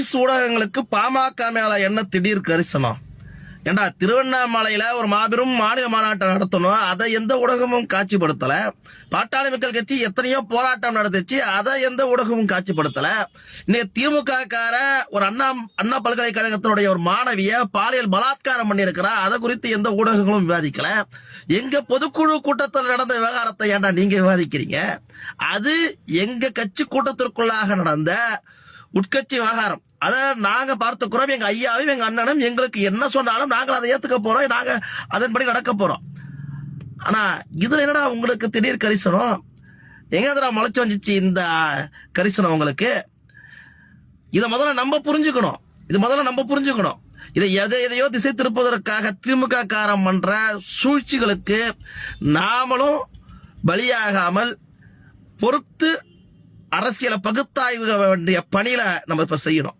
Police ஊடகங்களுக்கு பாமக மேல என்ன திடீர் கரிசனம்? ஏண்டா திருவண்ணாமலையில ஒரு மாபெரும் மாநில மாநாட்டை நடத்தணும். அதை எந்த ஊடகமும் காட்சிப்படுத்தல. பாட்டாளி மக்கள் கட்சி எத்தனையோ போராட்டம் நடந்துச்சு. அதை எந்த ஊடகமும் காட்சிப்படுத்தல. இன்னைக்கு திமுக கார ஒரு அண்ணா அண்ணா பல்கலைக்கழகத்தினுடைய ஒரு மாணவிய பாலியல் பலாத்காரம் பண்ணியிருக்கிறா. அதை குறித்து எந்த ஊடகங்களும் விவாதிக்கல. எங்க பொதுக்குழு கூட்டத்தில் நடந்த விவகாரத்தை ஏன்டா நீங்க விவாதிக்கிறீங்க? அது எங்க கட்சி கூட்டத்திற்குள்ளாக நடந்த உட்கட்சி விவகாரம். அதை நாங்க பார்த்துக்கிறோம் எங்க ஐயாவும் எங்க அண்ணனும் எங்களுக்கு என்ன சொன்னாலும் நாங்கள் அதை ஏத்துக்க போறோம். நாங்க அதன்படி நடக்க போறோம். ஆனா இதுல என்னடா உங்களுக்கு திடீர் கரிசனம்? எங்க அதுடா முளைச்சு வந்துச்சு இந்த கரிசனம் உங்களுக்கு? இதை முதல்ல நம்ம புரிஞ்சுக்கணும். இது முதல்ல நம்ம புரிஞ்சுக்கணும். இதை எதை எதையோ திசை திருப்பதற்காக திமுக காரம் பண்ற சூழ்ச்சிகளுக்கு நாமளும் பலியாகாமல் பொறுத்து அரசியலை பகுத்தாய்வு வேண்டிய பணியில நம்ம இப்ப செய்யணும்.